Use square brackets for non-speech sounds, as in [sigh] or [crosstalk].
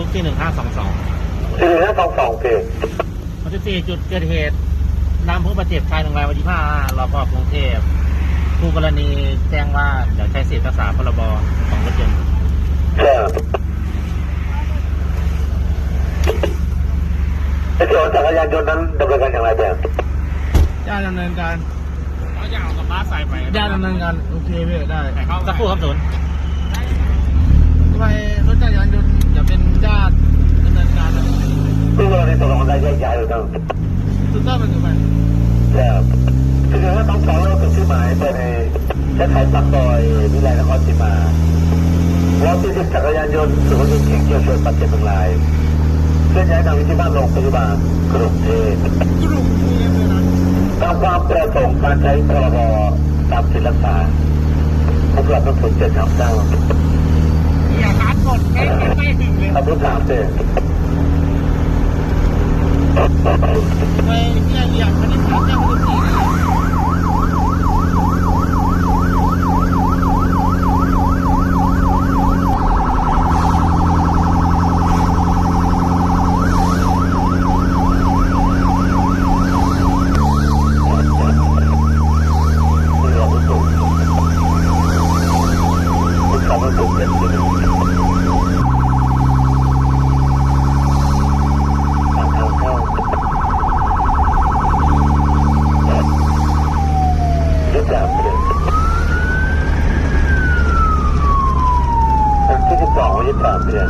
ทุกที่หนึ่งห้าสองสองสี่หนึ่งห้าสองสองโอเควันที่สี่จุดเกิดเหตุนำผู้บาดเจ็บชายหนึ่งรายวันที่ห้ารพกรุงเทพผู้กรณีแจ้งว่าเดี๋ยวใช้สิทธิรักษาพรบของรถยนต์ใช่ไอ้ส่วนจักรยานยนต์นั้นดำเนินการอย่างไรแบบญาติดำเนินการเขาอยากเอากับบ้าใส่ไปญาติดำเนินการโอเคพี่ได้สักครู่ครับศูนย์ทำไมรถจักรยานยนต์อย่าเป็นญาติดำเนินการนะ ตู้กร ณีตกลงกันได้แยกย้ายหรือเปล่าถูกต้องเป็นถูกไหมใช่สี่หนึ่งห้าสองสองเราถึงที่หมายไปในเส้นทางปากซอยวิไลนครศรีมาเราที่สิบจักรยานยนต์สุขภาพเก่งเกี่ยวชนบาดเจ็บหนึ่งรายเคลื่อนย้ายทางวิธีบ้านโรงพยาบาลกรุงเทพกลุ่มนี้เลยนะตามความประสงค์การใช้พรบตามสิทธิรักษาพวกเราต้องถูกเจ็ดสามเก้าอย่าขาดกดไม่ไม่ถึงเลยคำพูดสามเสียทำไมเนี่ยอยากไม่ได้ถามแจ้งคน [laughs] 因为这两块地好像有点。propria.